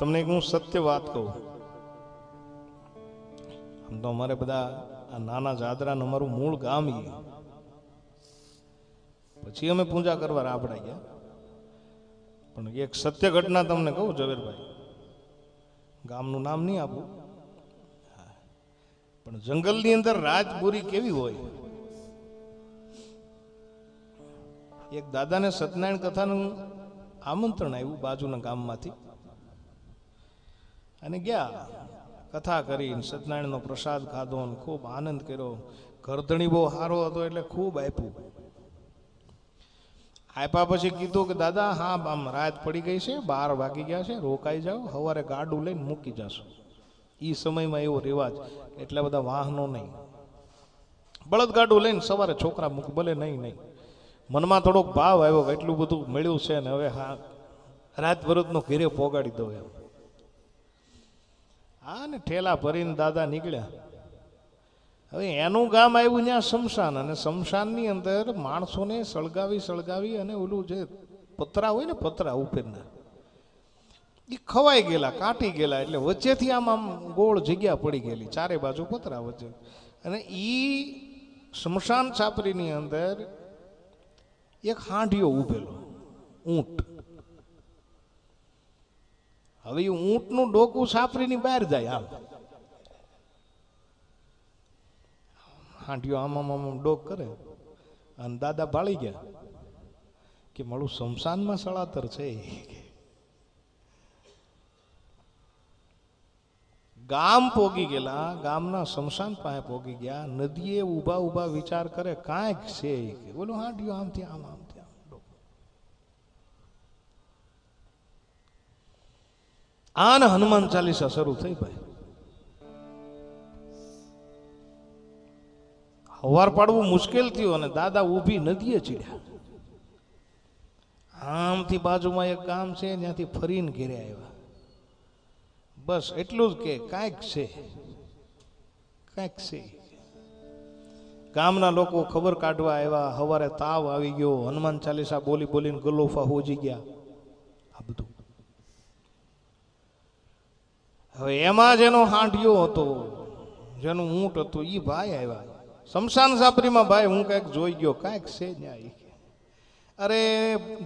તમને એક હું સત્ય વાત કહું. આમ તો અમારે બધા આ નાના જાદરાનું અમારું મૂળ ગામ ઈ. પછી અમે પૂજા કરવા રાબડા ગયા. પણ એક સત્ય ઘટના તમને કહું ઝવેરભાઈ. ગામનું નામ નહીં આપું. પણ જંગલની અંદર રાજપુરી કેવી હોય? એક દાદાને સત્યનારાયણ કથાનું આમંત્રણ આવ્યું બાજુના ગામમાંથી. અને ગયા. કથા કરી સત્યનારાયણનો પ્રસાદ ખાધો ને ખૂબ આનંદ કર્યો. ઘરધણી બહુ સારો હતો એટલે ખૂબ આપ્યું. આપ્યા પછી કીધું કે, દાદા, હા, આમ રાત પડી ગઈ છે, બાર વાગી ગયા છે, રોકાઈ જાઓ સવારે ગાડું લઈને મૂકી જશો. એ સમયમાં એવો રિવાજ, એટલા બધા વાહનો નહીં. બળદ ગાડું લઈને સવારે છોકરા મૂક, ભલે, નહીં નહીં. મનમાં થોડોક ભાવ આવ્યો એટલું બધું મળ્યું છે ને, હવે હા રાત ભરતનો ઘેરે પોગાડી દો એમ. હા ને ઠેલા ભરીને દાદા નીકળ્યા. હવે એનું ગામ આવ્યું ત્યાં શમશાન અને શમશાનની અંદર માણસોને સળગાવી સળગાવી અને ઓલું જે પતરા હોય ને પતરા ઉપરના એ ખવાઈ ગયેલા, કાટી ગયેલા એટલે વચ્ચેથી આમ આમ ગોળ જગ્યા પડી ગયેલી, ચારે બાજુ પતરા વચ્ચે. અને એ શમશાન છાપરીની અંદર એક હાંડિયો ઉભેલો, ઊંટ. હવે ઊંટનું ડોકું સાપરીની બહાર જાય આમ હાંડિયો આમ આમ આમ આમ ડોક કરે. અને દાદા ભાળી ગયા કે મારું શમશાનમાં સળાતર છે. ગામ પોગી ગયેલા, ગામના શમશાન પાસે પોગી ગયા. નદીએ ઊભા ઊભા વિચાર કરે કાંઈક છે. બોલો હાંડિયો આમથી આમ આમ ડોક. આને હનુમાન ચાલીસા શરૂ થઈ ભાઈ. હવાર પાડવું મુશ્કેલ થયું અને દાદા ઊભી નદીએ ચીડ્યા. આમથી બાજુમાં એક ગામ છે, ત્યાંથી ફરીને ઘેરે આવ્યા. બસ એટલું જ કે કાંઈક છે. કાંઈક છે. ગામના લોકો ખબર કાઢવા આવ્યા, હવારે તાવ આવી ગયો, હનુમાન ચાલીસા બોલી બોલીને ગલોફા હોજી ગયા. આ બધું. હવે એમાં જેનો હાંડિયો હતો, જેનું ઊંટ હતું એ ભાઈ આવ્યા. શમશાન સાપરીમાં ભાઈ, હું કાંઈક જોઈ ગયો, કાંઈક છે ન્યા અરે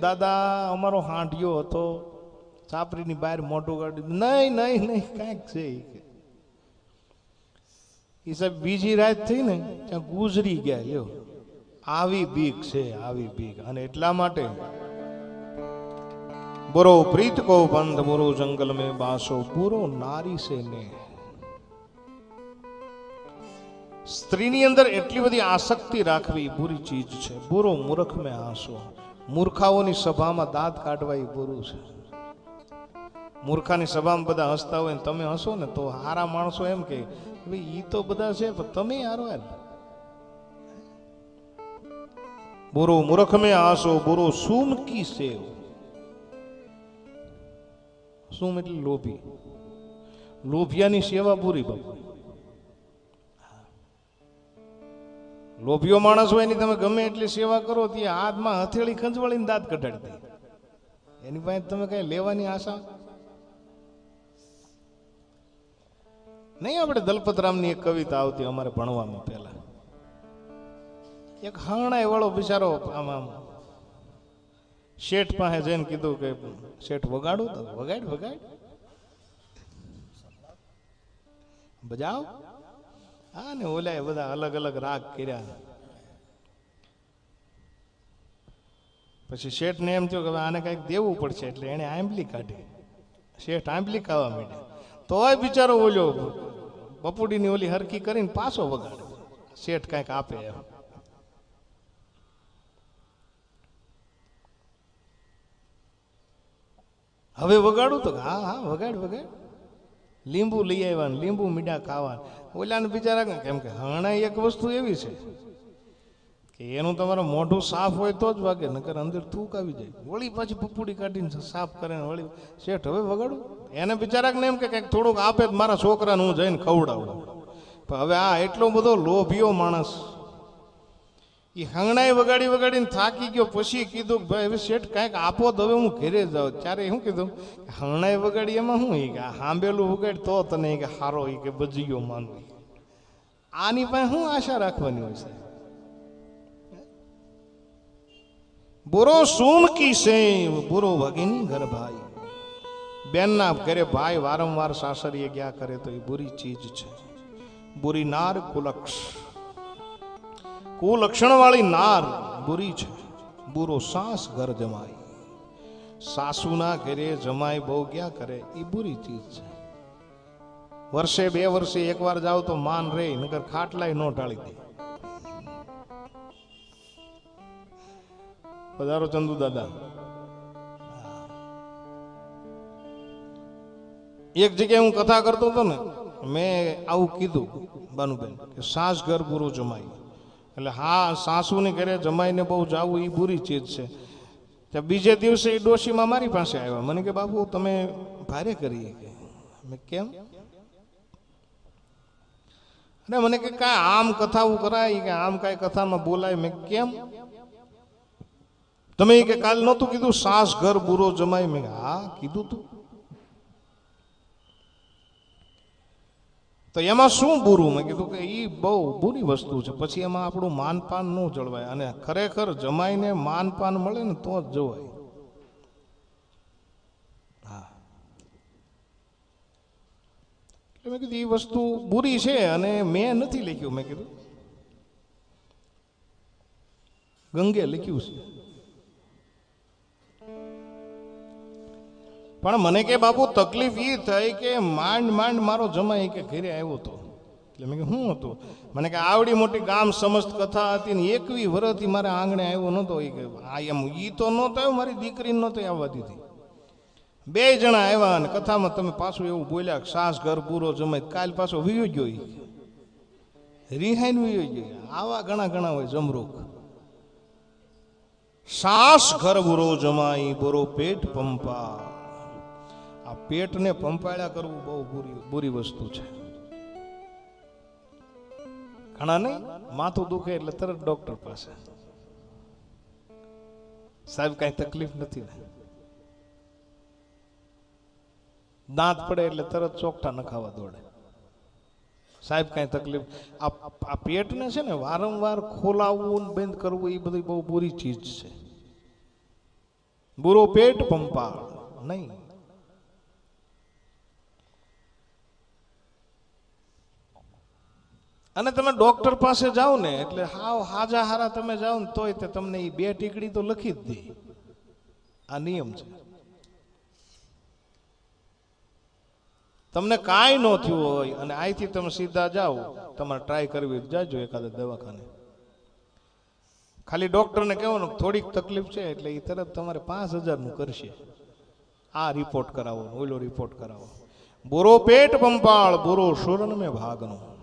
દાદા, અમારો હાંડિયો હતો સાપરીની બહાર મોટું ગાડી નહીં નહીં નહીં, કાંઈક છે એ સાહેબ બીજી રાત થઈ ને, ત્યાં ગુજરી ગયા, લ્યો. આવી બીક છે, આવી બીક. અને એટલા માટે बुरो प्रीत को बंद बुरो जंगल में बासो बुरो नारी से ने સ્ત્રીની અંદર એટલી બધી આસક્તિ રાખવી એ બુરી ચીજ છે બુરો મૂર્ખ મેં હાંસો મૂર્ખાઓની સભામાં દાંત કાઢવા એ બુરું છે મૂર્ખાની સભામાં બધા હસતા હોય ને તમે હસો ને તો હારા માણસો એમ કે ઈ તો બધા છે પણ તમે હારો યાર બુરો મૂર્ખ મેં હાંસો બુરો સુમ કી સેવ શું એટલે લોભી? લોભિયાની સેવા પૂરી બાપુ. લોભિયો માણસ હોય એની તમે ગમે એટલી સેવા કરો તે હાથમાં હથેળી ખંજવાળીને દાંત કઢાડી દે. એની પાસે તમે કઈ લેવાની આશા? નહીં આપણે દલપતરામની એક કવિતા આવતી અમારે ભણવામાં પહેલા. એક હરણાય વાળો બિચારો આમ આમ શેઠ પાસે જઈને કીધું કે શેઠ વગાડું તો વગાડ વગાડ. બજાવ. હા ને ઓલા બધા અલગ અલગ રાગ કર્યા. પછી શેઠને એમ થયું કે આને કંઈક દેવું પડશે એટલે એણે આંબલી કાઢી. શેઠ આંબલી ખાવા માંડ્યા. તોય બિચારો ઓલ્યો બપુડીની ઓલી હરકી કરીને પાછો વગાડે શેઠ કાંઈક આપે એમ. હવે વગાડું તો હા હા, વગાડ વગાડ. લીંબુ લઈ આવ્યા ને લીંબુ મીઠા ખાવા. ઓલાને બિચારા કેમ કે હણા એક વસ્તુ એવી છે કે એનું તમારું મોઢું સાફ હોય તો જ વાગે, નકર અંદર થૂક આવી જાય. વળી પાછી પપુડી કાઢીને સાફ કરે ને વળી શેઠ, હવે વગાડું? એને બિચારાને એમ કે, કંઈક થોડુંક આપે મારા છોકરાને હું જઈને ખવડાવું. પણ હવે આ એટલો બધો લોભિયો માણસ એ હંગણાઈ વગાડી વગાડીને થાકી ગયો. પછી કીધું કે ભાઈ શેઠ કાંઈક આપો તો હવે હું ઘરે જાઉં. ત્યારે શું કીધું? હંગણાઈ વગાડી એમાં શું? એ કે હાંબેલું વગાડ તો તને કે હારો એ કે બજી ગયો માનવી આની પાસે શું આશા રાખવાની હોય છે બુરો સુમકી છે બુરો ભગીની ઘર ભાઈ. બેનના ઘરે ભાઈ વારંવાર સાસરીએ ગયા કરે તો એ બુરી ચીજ છે. બુરી નાર કુલક્ષ. કુલક્ષણ વાળી નાર બુરી છે. બુરો સાસ ઘર જમાય સાસુના ઘરે જમાય બહુ ગયા કરે, એ બુરી ચીજ છે. વર્ષે બે વર્ષે એકવાર જાવ તો માન રે નગર ખાટલાય નો ટાળી દે. પધારો ચંદુ દાદા. એક જગ્યાએ હું કથા કરતો હતો ને, મેં આવું કીધું બાનુબેન કે સાસ ઘર પૂરું જમાઈ. એટલે હા, સાસુને ઘરે જમાઈને બહુ જવું એ બુરી ચીજ છે. તો બીજે દિવસે એ ડોશીમાં મારી પાસે આવ્યા. મને કે બાપુ તમે ભારે કરીએ. કે મેં કેમ? અને મને કે, કાંઈ આમ કથાઓ કરાય કે આમ કાંઈ કથામાં બોલાય? મેં કેમ? તમે કે, કાલ નહોતું કીધું, સાસ ઘર બુરો જમાય. મેં હા, કીધું તું. તો એમાં શું બુરું? મેં કીધું કે એ બહુ બુરી વસ્તુ છે. પછી એમાં આપણું માનપાન ન જળવાય. અને ખરેખર જમાઈને માનપાન મળે ને તો જ જવાય. હા. મેં કીધું એ વસ્તુ બુરી છે અને મેં નથી લખ્યું, મેં કીધું. ગંગે લખ્યું છે. પણ મને કે, બાપુ, તકલીફ એ થઈ કે માંડ માંડ મારો જમાઈ કે ઘરે આવ્યો હતો એટલે મેં કે શું હતું? મને કે, આવડી મોટી ગામ સમસ્ત કથા હતી ને એકવી વર્ષથી મારે આંગણે આવ્યો નહોતો. એ કે, આ એમ એ તો નહોતો આવ્યો, મારી દીકરીને નહોતો આવવા દીધી. બે જણા આવ્યા અને કથામાં તમે પાછું એવું બોલ્યા કે, સાસ ઘર પૂરો જમાય કાલ પાછો વિયો ગયો રિહાઈન વિયો ગયો. આવા ઘણા ઘણા હોય જમરૂખ સાસ ઘર બુરો જમાઈ, બોરો પેટ પંપા. આ પેટને પંપાળ્યા કરવું બહુ બુરી બુરી વસ્તુ છે. ઘણા નહીં, માથું દુખે એટલે તરત ડોક્ટર પાસે. સાહેબ, કાંઈ તકલીફ નથી ને. દાંત પડે એટલે તરત ચોકઠા નખાવા દોડે. સાહેબ, કાંઈ તકલીફ? આ પેટને છે ને વારંવાર ખોલાવવું બંધ કરવું, એ બધી બહુ બુરી ચીજ છે. બુરો પેટ પંપાળ. નહીં. અને તમે ડોક્ટર પાસે જાઓ ને, એટલે હાવ હાજા હારા તમે જાઓ ને તોય તે તમને એ બે ટીકડી તો લખી જ દે. આ નિયમ છે. તમને કાંઈ ન થયું હોય અને અહીંથી તમે સીધા જાઓ, તમારે ટ્રાય કરવી જાજો એકાદા દવાખાને. ખાલી ડોક્ટરને કહેવાનું થોડીક તકલીફ છે એટલે એ તરત તમારે પાંચ હજારનું કરશે. આ રિપોર્ટ કરાવો ઓલો રિપોર્ટ કરાવો. બુરો પેટ પંપાળ, બુરો સુરન મેં ભાગનો.